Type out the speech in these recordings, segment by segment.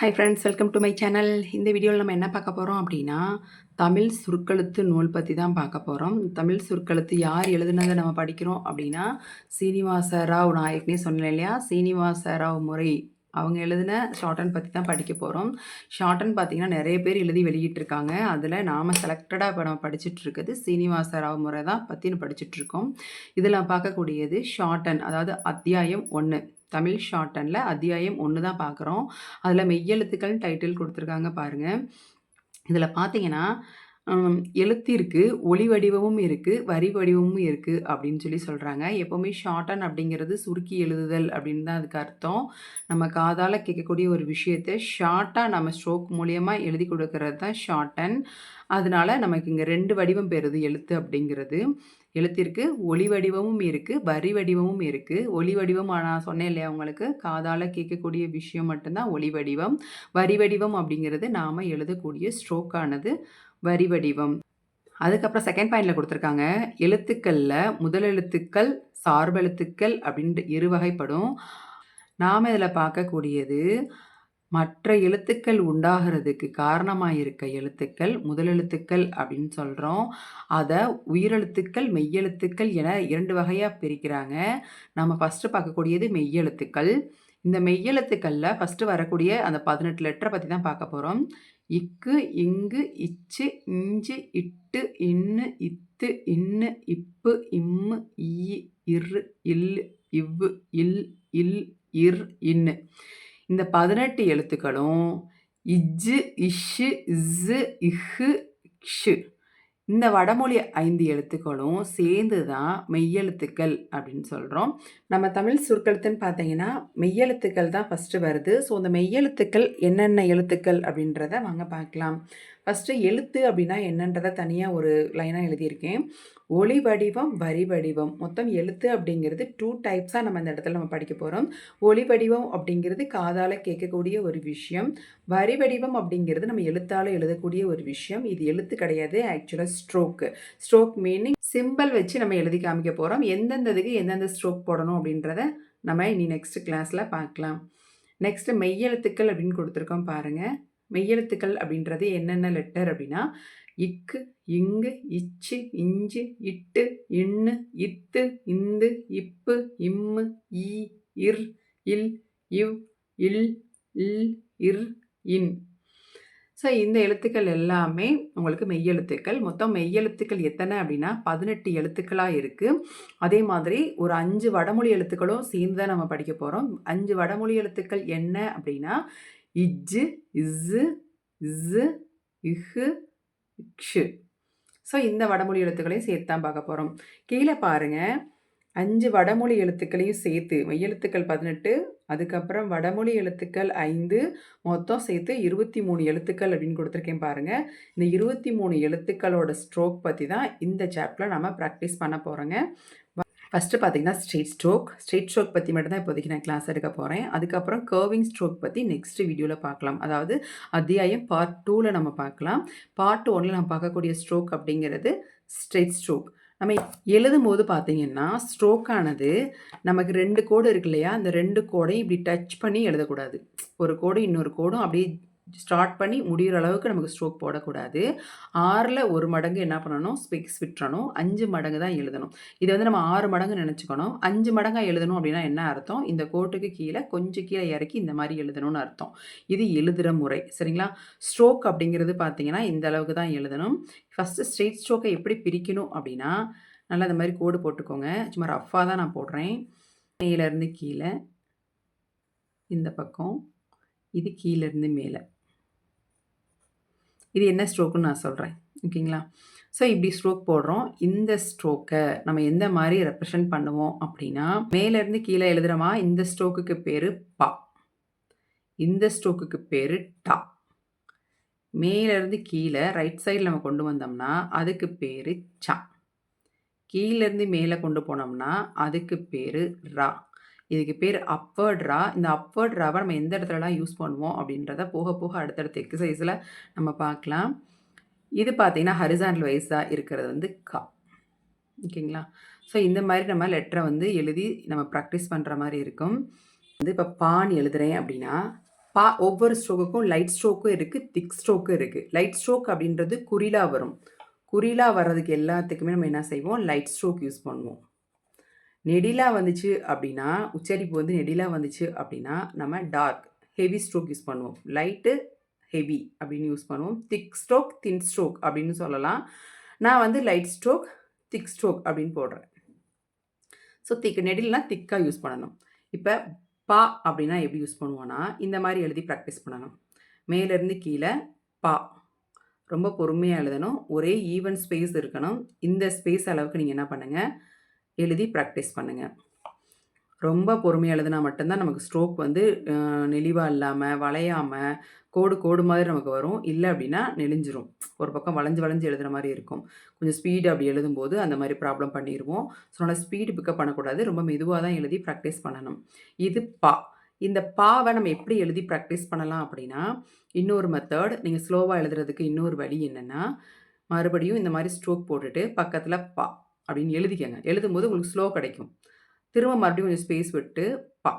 Hi friends welcome to my channel இந்த வீடியோவில் நம்ம என்ன பார்க்க போகிறோம் அப்படின்னா தமிழ் சுருக்கெழுத்து நூல் பற்றி தான் பார்க்க போகிறோம் தமிழ் சுருக்கெழுத்து யார் எழுதுனதை நம்ம படிக்கிறோம் அப்படின்னா சீனிவாச ராவ் நான் ஏற்கனவே சொன்னேன் இல்லையா? சீனிவாச ராவ் முறை அவங்க எழுதின ஷார்ட்டன் பற்றி தான் படிக்க போகிறோம் ஷார்ட்டன் பார்த்தீங்கன்னா நிறைய பேர் எழுதி வெளியிட்டிருக்காங்க. அதில் நாம் செலக்டடாக இப்போ நம்ம சீனிவாச ராவ் முறை தான் பற்றி படிச்சுட்ருக்கோம் இதில் பார்க்கக்கூடியது ஷார்ட்டன் அதாவது அத்தியாயம் ஒன்று தமிழ் ஷார்ட்டனில் அத்தியாயம் ஒன்று தான் பார்க்குறோம். அதில் மெய்யெழுத்துக்கள் டைட்டில் கொடுத்துருக்காங்க பாருங்கள் இதில் பார்த்தீங்கன்னா எழுத்திற்கு ஒளி வடிவமும் இருக்குது வரி வடிவமும் இருக்குது அப்படின்னு சொல்லி சொல்கிறாங்க எப்போவுமே ஷார்ட்டன் அப்படிங்கிறது சுருக்கி எழுதுதல் அப்படின்னு தான் அதுக்கு அர்த்தம். நம்ம காதால் கேட்கக்கூடிய ஒரு விஷயத்தை ஷார்ட்டாக நம்ம ஸ்ட்ரோக் மூலியமாக எழுதி கொடுக்கறது தான் ஷார்ட்டன் அதனால நமக்கு இங்கே ரெண்டு வடிவம் பெறுது எழுத்து அப்படிங்கிறது. எழுத்திற்கு ஒளி வடிவமும் இருக்குது வரி வடிவமும் இருக்குது ஒளி வடிவம் நான் சொன்னேன் இல்லையா உங்களுக்கு? காதால் கேட்கக்கூடிய விஷயம் மட்டும்தான் ஒளி வடிவம். வரி வடிவம் அப்படிங்கிறது நாம் எழுதக்கூடிய ஸ்ட்ரோக்கானது வரி வடிவம். அதுக்கப்புறம் செகண்ட் பாயிண்டில் கொடுத்துருக்காங்க எழுத்துக்களில் முதல் எழுத்துக்கள் சார்பெழுத்துக்கள் அப்படின்ட்டு இரு வகைப்படும். நாம் இதில் பார்க்கக்கூடியது மற்ற எழுத்துக்கள் உண்டாகிறதுக்கு காரணமாக இருக்க எழுத்துக்கள் முதலெழுத்துக்கள் அப்படின்னு சொல்கிறோம் அதை உயிரெழுத்துக்கள் மெய்யெழுத்துக்கள் என இரண்டு வகையாக பிரிக்கிறாங்க. நம்ம ஃபஸ்ட்டு பார்க்கக்கூடியது மெய்யெழுத்துக்கள் இந்த மெய்யெழுத்துக்களில் ஃபஸ்ட்டு வரக்கூடிய அந்த பதினெட்டு லெட்டரை பற்றி தான் பார்க்க போகிறோம் இக்கு இங்கு இச்சு இஞ்சு இட்டு இன்னு இத்து இன்னு இப்பு இம்மு ஈ இரு இல் இவ்வு இல் இல் இர் இன்னு. இந்த பதினெட்டு எழுத்துக்களும் இஜ்ஜு இஷ்ஷு இஸ்ஸு இஹு ஷு இந்த வடமொழி ஐந்து எழுத்துக்களும் சேர்ந்து தான் மெய்யெழுத்துக்கள் அப்படின்னு சொல்கிறோம் நம்ம தமிழ் சுருக்கெழுத்துன்னு பார்த்தீங்கன்னா மெய்யெழுத்துக்கள் தான் ஃபஸ்ட்டு வருது. ஸோ அந்த மெய்யெழுத்துக்கள் என்னென்ன எழுத்துக்கள் அப்படின்றத வாங்க பார்க்கலாம். ஃபஸ்ட்டு எழுத்து அப்படின்னா என்னன்றதை தனியாக ஒரு லைனாக எழுதியிருக்கேன். ஒளி வடிவம் வரி வடிவம். மொத்தம் எழுத்து அப்படிங்கிறது டூ டைப்ஸாக நம்ம இந்த இடத்துல நம்ம படிக்க போகிறோம் ஒளி வடிவம் அப்படிங்கிறது காதால் கேட்கக்கூடிய ஒரு விஷயம். வரி வடிவம் அப்படிங்கிறது நம்ம எழுத்தால் எழுதக்கூடிய ஒரு விஷயம். இது எழுத்து கிடையாது ஆக்சுவலாக ஸ்ட்ரோக்கு ஸ்ட்ரோக் மீனிங் சிம்பிள் வச்சு நம்ம எழுதி காமிக்க போகிறோம் எந்தெந்ததுக்கு எந்தெந்த ஸ்ட்ரோக் போடணும் அப்படின்றத நம்ம இனி நெக்ஸ்ட் கிளாஸில் பார்க்கலாம். நெக்ஸ்ட்டு மெய்யெழுத்துக்கள் அப்படின்னு கொடுத்துருக்கோம் பாருங்கள் மெய்யெழுத்துக்கள் அப்படின்றது என்னென்ன லெட்டர் அப்படின்னா இக்கு இங்கு இச்சு இஞ்சு இட்டு இன்னு இத்து இந்து இப்பு இம்மு ஈ இர் இல் இவ் இல் இல் இர் இன். ஸோ இந்த எழுத்துக்கள் எல்லாமே உங்களுக்கு மெய்யெழுத்துக்கள். மொத்தம் மெய்யெழுத்துக்கள் எத்தனை அப்படின்னா பதினெட்டு எழுத்துக்களாக இருக்குது அதே மாதிரி ஒரு அஞ்சு வடமொழி எழுத்துக்களும் சேர்ந்து தான் நம்ம படிக்க போகிறோம் அஞ்சு வடமொழி எழுத்துக்கள் என்ன அப்படின்னா இஜ்ஜு இஸ்ஸு இஸ்ஸு இஹு க்ஷு. ஸோ இந்த வடமொழி எழுத்துக்களையும் சேர்த்து தான் பார்க்க போகிறோம் கீழே பாருங்கள் அஞ்சு வடமொழி எழுத்துக்களையும் சேர்த்து மெய்யெழுத்துக்கள் பதினெட்டு அதுக்கப்புறம் வடமொழி எழுத்துக்கள் ஐந்து மொத்தம் சேர்த்து இருபத்தி மூணு எழுத்துக்கள் அப்படின்னு கொடுத்துருக்கேன் பாருங்கள் இந்த இருபத்தி மூணு எழுத்துக்களோட ஸ்ட்ரோக் பற்றி தான் இந்த சாப்டரில் நம்ம ப்ராக்டிஸ் பண்ண போகிறோங்க ஃபஸ்ட்டு பார்த்தீங்கன்னா ஸ்ட்ரெயிட் ஸ்ட்ரோக் ஸ்ட்ரெயிட் ஸ்ட்ரோக் பற்றி மட்டும் தான் இப்போதைக்கு நான் கிளாஸ் எடுக்க போகிறேன் அதுக்கப்புறம் கர்விங் ஸ்ட்ரோக் பற்றி நெக்ஸ்ட் வீடியோவில் பார்க்கலாம். அதாவது அத்தியாயம் பார்ட் டூவில் நம்ம பார்க்கலாம். பார்ட் ஒன்னில் நம்ம பார்க்கக்கூடிய ஸ்ட்ரோக் அப்படிங்கிறது ஸ்ட்ரெயிட் ஸ்ட்ரோக் நம்ம எழுதும் போது பார்த்தீங்கன்னா ஸ்ட்ரோக்கானது நமக்கு ரெண்டு கோடு இருக்கு இல்லையா? அந்த ரெண்டு கோடையும் இப்படி டச் பண்ணி எழுதக்கூடாது. ஒரு கோடும் இன்னொரு கோடும் அப்படியே ஸ்டார்ட் பண்ணி முடிகிற அளவுக்கு நமக்கு ஸ்ட்ரோக் போடக்கூடாது. ஆறில் ஒரு மடங்கு என்ன பண்ணணும்? ஸ்பெக்ஸ் விட்டுறணும். அஞ்சு மடங்கு தான் எழுதணும். இதை வந்து நம்ம ஆறு மடங்கு நினச்சிக்கணும். அஞ்சு மடங்காக எழுதணும் அப்படின்னா என்ன அர்த்தம்? இந்த கோட்டுக்கு கீழே கொஞ்சம் கீழே இறக்கி இந்த மாதிரி எழுதணும்னு அர்த்தம். இது எழுதுகிற முறை. சரிங்களா? ஸ்ட்ரோக் அப்படிங்கிறது பார்த்தீங்கன்னா இந்த அளவுக்கு தான் எழுதணும். ஃபஸ்ட்டு ஸ்ட்ரெயிட் ஸ்ட்ரோக்கை எப்படி பிரிக்கணும் அப்படின்னா நல்லா இந்த மாதிரி கோடு போட்டுக்கோங்க. சும்மா ரஃப்பாக தான் நான் போடுறேன். மேலேருந்து கீழே இந்த பக்கம் இது கீழேருந்து மேலே. இது என்ன ஸ்ட்ரோக்குன்னு நான் சொல்கிறேன் ஓகேங்களா? ஸோ இப்படி ஸ்ட்ரோக் போடுறோம். இந்த ஸ்ட்ரோக்கை நம்ம எந்த மாதிரி ரெப்ரசன்ட் பண்ணுவோம் அப்படின்னா மேலேருந்து கீழே எழுதுகிறோமா இந்த ஸ்ட்ரோக்குக்கு பேர் பா. இந்த ஸ்ட்ரோக்குக்கு பேர் டா. மேலேருந்து கீழே ரைட் சைடில் நம்ம கொண்டு வந்தோம்னா அதுக்கு பேர் சா. கீழேருந்து மேலே கொண்டு போனோம்னா அதுக்கு பேர் ரா. இதுக்கு பேர் அப்வர்ட் ரா இந்த அப்வர்ட் ராவை நம்ம எந்த இடத்துலலாம் யூஸ் பண்ணுவோம் அப்படின்றத போக போக அடுத்தடுத்த எக்ஸசைஸில் நம்ம பார்க்கலாம். இது பார்த்திங்கன்னா ஹரிசாண்டல் வைஸாக இருக்கிறது வந்து கா ஓகேங்களா? ஸோ இந்த மாதிரி நம்ம லெட்டரை வந்து எழுதி நம்ம ப்ராக்டிஸ் பண்ணுற மாதிரி இருக்கும். வந்து இப்போ பான் எழுதுகிறேன் அப்படின்னா பா ஒவ்வொரு ஸ்ட்ரோக்குக்கும் லைட் ஸ்ட்ரோக்கும் இருக்குது திக் ஸ்ட்ரோக்கும் இருக்குது லைட் ஸ்ட்ரோக் அப்படின்றது குறிலாக வரும். குறிலாக வர்றதுக்கு எல்லாத்துக்குமே நம்ம என்ன செய்வோம்? லைட் ஸ்ட்ரோக் யூஸ் பண்ணுவோம். நெடிலாக வந்துச்சு அப்படின்னா உச்சரிப்பு வந்து நெடிலாக வந்துச்சு அப்படின்னா நம்ம டார்க் ஹெவி ஸ்ட்ரோக் யூஸ் பண்ணுவோம். லைட்டு ஹெவி அப்படின்னு யூஸ் பண்ணுவோம். திக் ஸ்ட்ரோக் தின் ஸ்ட்ரோக் அப்படின்னு சொல்லலாம். நான் வந்து லைட் ஸ்ட்ரோக் திக் ஸ்ட்ரோக் அப்படின்னு போடுறேன். ஸோ திக் நெடில்னா திக்காக யூஸ் பண்ணணும். இப்போ பா அப்படின்னா எப்படி யூஸ் பண்ணுவோன்னா இந்த மாதிரி எழுதி ப்ராக்டிஸ் பண்ணணும். மேலேருந்து கீழே பா. ரொம்ப பொறுமையாக எழுதணும். ஒரே ஈவன் ஸ்பேஸ் இருக்கணும். இந்த ஸ்பேஸ் அளவுக்கு நீங்கள் என்ன பண்ணுங்கள் எழுதி ப்ராக்டிஸ் பண்ணுங்கள் ரொம்ப பொறுமையாக எழுதுனா மட்டும்தான் நமக்கு ஸ்ட்ரோக் வந்து நெளிவாக இல்லாமல் வளையாமல் கோடு கோடு மாதிரி நமக்கு வரும். இல்லை அப்படின்னா நெளிஞ்சிரும். ஒரு பக்கம் வளைஞ்சு வளைஞ்சு எழுதுகிற மாதிரி இருக்கும். கொஞ்சம் ஸ்பீடு அப்படி எழுதும்போது அந்த மாதிரி ப்ராப்ளம் பண்ணிடுவோம் ஸோ அதனால் ஸ்பீடு பிக்கப் பண்ணக்கூடாது. ரொம்ப மெதுவாக தான் எழுதி ப்ராக்டிஸ் பண்ணணும். இது பா. இந்த பாவை நம்ம எப்படி எழுதி ப்ராக்டிஸ் பண்ணலாம் அப்படின்னா இன்னொரு மெத்தட் நீங்கள் ஸ்லோவாக எழுதுறதுக்கு இன்னொரு வழி என்னென்னா மறுபடியும் இந்த மாதிரி ஸ்ட்ரோக் போட்டுட்டு பக்கத்தில் பா. அப்படின்னு எழுதிக்கங்க. எழுதும் போது உங்களுக்கு ஸ்லோ கிடைக்கும். திரும்ப மறுபடியும் கொஞ்சம் ஸ்பேஸ் விட்டு பா.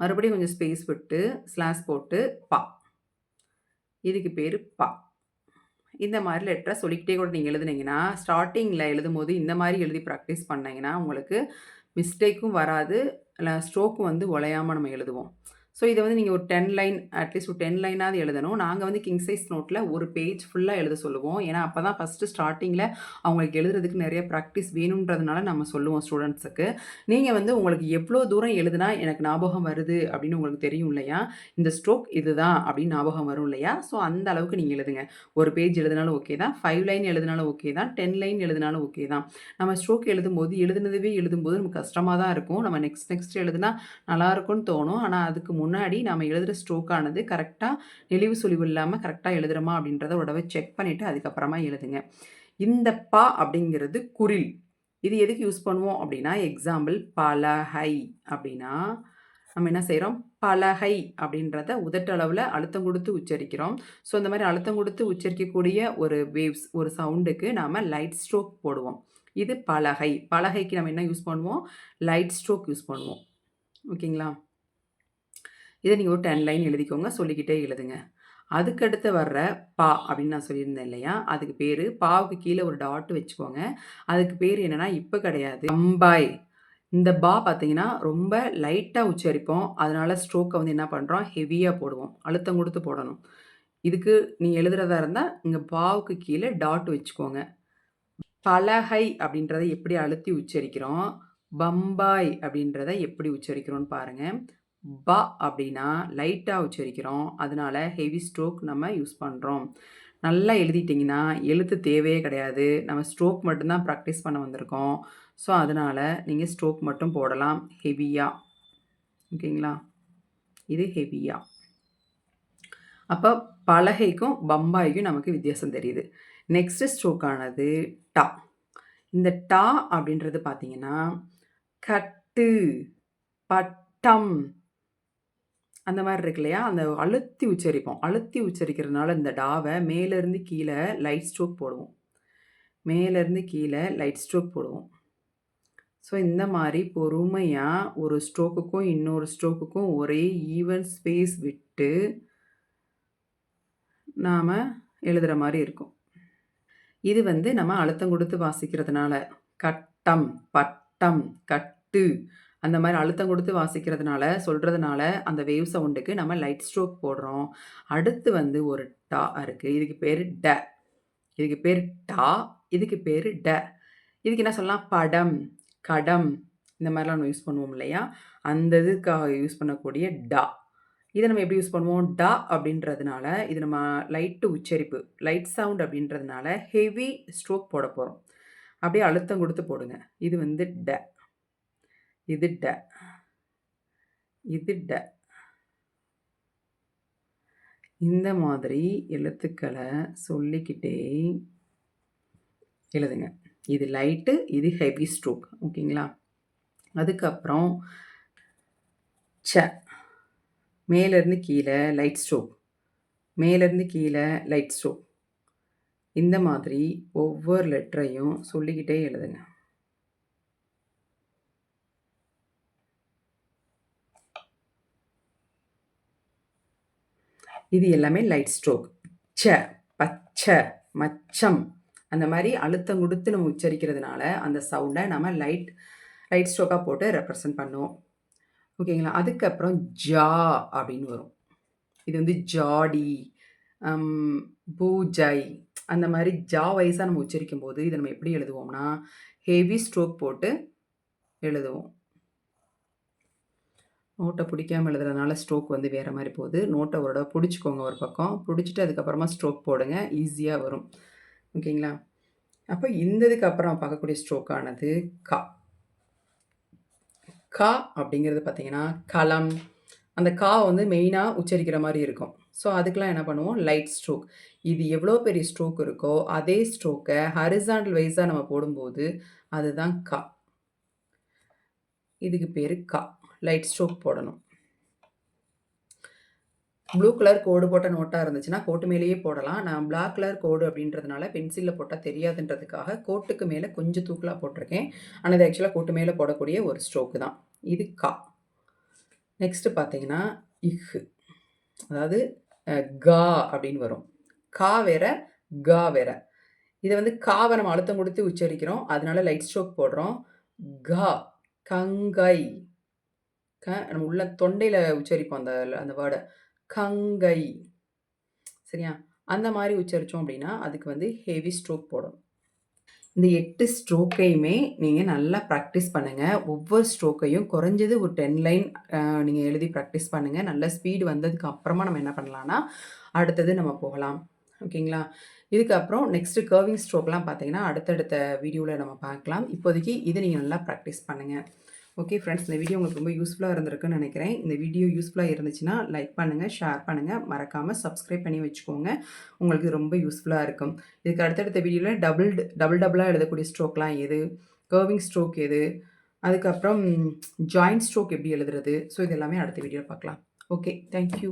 மறுபடியும் கொஞ்சம் ஸ்பேஸ் விட்டு ஸ்லாஸ் போட்டு பா. இதுக்கு பேர் பா. இந்த மாதிரி லெட்டரை சொல்லிக்கிட்டே கூட நீங்கள் எழுதுனீங்கன்னா ஸ்டார்டிங்கில் எழுதும் போது இந்த மாதிரி எழுதி ப்ராக்டிஸ் பண்ணிங்கன்னா உங்களுக்கு மிஸ்டேக்கும் வராது இல்லை ஸ்ட்ரோக்கும் வந்து உழையாமல் நம்ம எழுதுவோம். ஸோ இதை வந்து நீங்கள் ஒரு டென் லைன் அட்லீஸ்ட் ஒரு டென் லைனாவது எழுதணும். நாங்கள் வந்து கிங் சைஸ் நோட்டில் ஒரு பேஜ் ஃபுல்லாக எழுத சொல்லுவோம். ஏன்னா அப்போ தான் ஃபஸ்ட்டு ஸ்டார்டிங்கில் அவங்களுக்கு எழுதுறதுக்கு நிறைய ப்ராக்டிஸ் வேணுன்றதுனால நம்ம சொல்லுவோம் ஸ்டூடெண்ட்ஸுக்கு நீங்கள் வந்து உங்களுக்கு எவ்வளோ தூரம் எழுதுனா எனக்கு ஞாபகம் வருது அப்படின்னு உங்களுக்கு தெரியும் இல்லையா? இந்த ஸ்ட்ரோக் இதுதான் அப்படின்னு ஞாபகம் வரும் இல்லையா? ஸோ அந்த அளவுக்கு நீங்கள் எழுதுங்க. ஒரு பேஜ் எழுதினாலும் ஓகே தான். ஃபைவ் லைன் எழுதினாலும் ஓகே தான். டென் லைன் எழுதினாலும் ஓகே தான். நம்ம ஸ்ட்ரோக் எழுதும்போது எழுதுனதுவே எழுதும்போது நமக்கு கஷ்டமாக தான் இருக்கும். நம்ம நெக்ஸ்ட் நெக்ஸ்ட் எழுதுனா நல்லாயிருக்கும்னு தோணும். ஆனால் அதுக்கு முன்னாடி நம்ம எழுதுகிற ஸ்ட்ரோக்கானது கரெக்டாக நெளிவு சுழிவு இல்லாமல் கரெக்டாக எழுதுகிறோமா அப்படின்றத உடவை செக் பண்ணிவிட்டு அதுக்கப்புறமா எழுதுங்க. இந்த பா அப்படிங்கிறது குரில். இது எதுக்கு யூஸ் பண்ணுவோம் அப்படின்னா எக்ஸாம்பிள் பலஹை அப்படின்னா நம்ம என்ன செய்கிறோம் பலகை அப்படின்றத உதட்டளவில் அழுத்தம் கொடுத்து உச்சரிக்கிறோம். ஸோ இந்த மாதிரி அழுத்தம் கொடுத்து உச்சரிக்கக்கூடிய ஒரு வேவ்ஸ் ஒரு சவுண்டுக்கு நாம் லைட் ஸ்ட்ரோக் போடுவோம். இது பலகை. பலகைக்கு நம்ம என்ன யூஸ் பண்ணுவோம்? லைட் ஸ்ட்ரோக் யூஸ் பண்ணுவோம். ஓகேங்களா? இதை நீங்கள் ஒரு டென் லைன் எழுதிக்கோங்க சொல்லிக்கிட்டே எழுதுங்க. அதுக்கடுத்து வர்ற பா அப்படின்னு நான் சொல்லியிருந்தேன் இல்லையா? அதுக்கு பேர் பாவுக்கு கீழே ஒரு டாட் வச்சுக்கோங்க. அதுக்கு பேர் என்னென்னா இப்போ கிடையாது. அம்பாய். இந்த பா பார்த்தீங்கன்னா ரொம்ப லைட்டாக உச்சரிப்போம். அதனால் ஸ்ட்ரோக்கை வந்து என்ன பண்ணுறோம் ஹெவியாக போடுவோம். அழுத்தம் கொடுத்து போடணும். இதுக்கு நீ எழுதுறதா இருந்தால் இங்கே பாவுக்கு கீழே டாட் வச்சுக்கோங்க. பலகை அப்படின்றத எப்படி அழுத்தி உச்சரிக்கிறோம்? பம்பாய் அப்படின்றத எப்படி உச்சரிக்கிறோன்னு பாருங்கள் ப அப்படின்னா லைட்டாக உச்சரிக்கிறோம். அதனால ஹெவி ஸ்ட்ரோக் நம்ம யூஸ் பண்ணுறோம் நல்லா எழுதிட்டிங்கன்னா எழுத்து தேவையே கிடையாது. நம்ம ஸ்ட்ரோக் மட்டும்தான் ப்ராக்டிஸ் பண்ண வந்திருக்கோம். ஸோ அதனால் நீங்கள் ஸ்ட்ரோக் மட்டும் போடலாம். ஹெவியாக ஓகேங்களா? இது ஹெவியாக அப்போ பலகைக்கும் பம்பாய்க்கும் நமக்கு வித்தியாசம் தெரியுது. நெக்ஸ்ட்டு ஸ்ட்ரோக்கானது டா. இந்த டா அப்படின்றது பார்த்திங்கன்னா கட்டு பட்டம் அந்த மாதிரி இருக்கு இல்லையா? அந்த அழுத்தி உச்சரிப்போம். அழுத்தி உச்சரிக்கிறதுனால இந்த டாவை மேலேருந்து கீழே லைட் ஸ்ட்ரோக் போடுவோம். மேலேருந்து கீழே லைட் ஸ்ட்ரோக் போடுவோம். ஸோ இந்த மாதிரி பொறுமையாக ஒரு ஸ்ட்ரோக்குக்கும் இன்னொரு ஸ்ட்ரோக்குக்கும் ஒரே ஈவன் ஸ்பேஸ் விட்டு நாம் எழுதுகிற மாதிரி இருக்கும். இது வந்து நம்ம அழுத்தம் கொடுத்து வாசிக்கிறதுனால. கட்டம் பட்டம் கட்டு அந்த மாதிரி அழுத்தம் கொடுத்து வாசிக்கிறதுனால சொல்கிறதுனால அந்த வேவ் சவுண்டுக்கு நம்ம லைட் ஸ்ட்ரோக் போடுறோம். அடுத்து வந்து ஒரு டா இருக்குது இதுக்கு பேர் ட. இதுக்கு பேர் டா. இதுக்கு பேர் ட. இதுக்கு என்ன சொல்லலாம்? படம் கடம். இந்த மாதிரிலாம் நம்ம யூஸ் பண்ணுவோம் இல்லையா? அந்த இதுக்காக யூஸ் பண்ணக்கூடிய டா. இதை நம்ம எப்படி யூஸ் பண்ணுவோம்? டா அப்படின்றதுனால இது நம்ம லைட்டு உச்சரிப்பு லைட் சவுண்ட் அப்படின்றதுனால ஹெவி ஸ்ட்ரோக் போட போகிறோம் அப்படியே அழுத்தம் கொடுத்து போடுங்க. இது வந்து ட. இது ட இது ட இந்த மாதிரி எழுத்துக்களை சொல்லிக்கிட்டே எழுதுங்க. இது லைட்டு இது ஹெவி ஸ்ட்ரோக். ஓகேங்களா? அதுக்கப்புறம் ச. மேலேருந்து கீழே லைட் ஸ்ட்ரோக். மேலேருந்து கீழே லைட் ஸ்ட்ரோக். இந்த மாதிரி ஒவ்வொரு லெட்டரையும் சொல்லிக்கிட்டே எழுதுங்க. இது எல்லாமே லைட் ஸ்ட்ரோக் ச பச்சை மச்சம். அந்த மாதிரி அழுத்தம் கொடுத்து நம்ம உச்சரிக்கிறதுனால அந்த சவுண்டை நம்ம லைட் லைட் ஸ்ட்ரோக்காக போட்டு ரெப்ரசன்ட் பண்ணுவோம். ஓகேங்களா அதுக்கப்புறம் ஜா அப்படின்னு வரும். இது வந்து ஜாடி பூஜை அந்த மாதிரி ஜா வைஸாக நம்ம உச்சரிக்கும் போது இதை நம்ம எப்படி எழுதுவோம்னா ஹெவி ஸ்ட்ரோக் போட்டு எழுதுவோம். நோட்டை பிடிக்காம எழுதுறதுனால ஸ்ட்ரோக் வந்து வேறு மாதிரி போகுது. நோட்டை ஒரு தடவை பிடிச்சிக்கோங்க ஒரு பக்கம். பிடிச்சிட்டு அதுக்கப்புறமா ஸ்ட்ரோக் போடுங்க. ஈஸியாக வரும். ஓகேங்களா? அப்போ இந்த இதுக்கப்புறம் பார்க்கக்கூடிய ஸ்ட்ரோக்கானது கா. கா அப்படிங்கிறது பார்த்தீங்கன்னா களம் அந்த கா வந்து மெயினாக உச்சரிக்கிற மாதிரி இருக்கும். ஸோ அதுக்கெலாம் என்ன பண்ணுவோம்? லைட் ஸ்ட்ரோக் இது எவ்வளோ பெரிய ஸ்ட்ரோக் இருக்கோ அதே ஸ்ட்ரோக்கை ஹரிசாண்டல் வைஸாக நம்ம போடும்போது அதுதான் கா. இதுக்கு பேர் கா. லைட் ஸ்ட்ரோக் போடணும். ப்ளூ கலர் கோடு போட்ட நோட்டாக இருந்துச்சுன்னா கோட்டு மேலேயே போடலாம். நான் பிளாக் கலர் கோடு அப்படின்றதுனால பென்சிலில் போட்டால் தெரியாதுன்றதுக்காக கோட்டுக்கு மேலே கொஞ்சம் தூக்கலாக போட்டிருக்கேன். ஆனால் இது ஆக்சுவலாக கோட்டு மேலே போடக்கூடிய ஒரு ஸ்ட்ரோக்கு தான். இது கா. நெக்ஸ்ட்டு பார்த்தீங்கன்னா இஹு அதாவது கா அப்படின்னு வரும். கா வேற கா வேற. இதை வந்து காவை நம்ம அழுத்தம் கொடுத்து உச்சரிக்கிறோம். அதனால லைட் ஸ்ட்ரோக் போடுறோம். கா. கங்கை. க நம்ம உள்ள தொண்டையில் உச்சரிப்போம் அந்த அந்த வேர்டை கங்கை. சரியா? அந்த மாதிரி உச்சரித்தோம் அப்படின்னா அதுக்கு வந்து ஹெவி ஸ்ட்ரோக் போடணும் இந்த எட்டு ஸ்ட்ரோக்கையுமே நீங்கள் நல்லா ப்ராக்டிஸ் பண்ணுங்கள் ஒவ்வொரு ஸ்ட்ரோக்கையும் குறைஞ்சது ஒரு டென் லைன் நீங்கள் எழுதி ப்ராக்டிஸ் பண்ணுங்கள் நல்ல ஸ்பீடு வந்ததுக்கு அப்புறமா நம்ம என்ன பண்ணலான்னா அடுத்தது நம்ம போகலாம். ஓகேங்களா? இதுக்கப்புறம் நெக்ஸ்ட்டு கர்விங் ஸ்ட்ரோக்லாம் பார்த்தீங்கன்னா அடுத்தடுத்த வீடியோவில் நம்ம பார்க்கலாம். இப்போதைக்கு இதை நீங்கள் நல்லா ப்ராக்டிஸ் பண்ணுங்கள் ஓகே ஃப்ரெண்ட்ஸ் இந்த வீடியோ உங்களுக்கு ரொம்ப யூஸ்ஃபுல்லாக இருந்திருக்குன்னு நினைக்கிறேன். இந்த வீடியோ யூஸ்ஃபுல்லாக இருந்துச்சுன்னா லைக் பண்ணுங்கள் ஷேர் பண்ணுங்கள் மறக்காமல் சப்ஸ்கிரைப் பண்ணி வச்சுக்கோங்க. உங்களுக்கு ரொம்ப யூஸ்ஃபுல்லாக இருக்கும். இதுக்கு அடுத்தடுத்த வீடியோவில் டபுள் டபுள் டபுளாக எழுதக்கூடிய ஸ்ட்ரோக்லாம் எது? கர்விங் ஸ்ட்ரோக் எது? அதுக்கப்புறம் ஜாயிண்ட் ஸ்ட்ரோக் எப்படி எழுதுறது? ஸோ இது எல்லாமே அடுத்த வீடியோவில் பார்க்கலாம். Okay thank you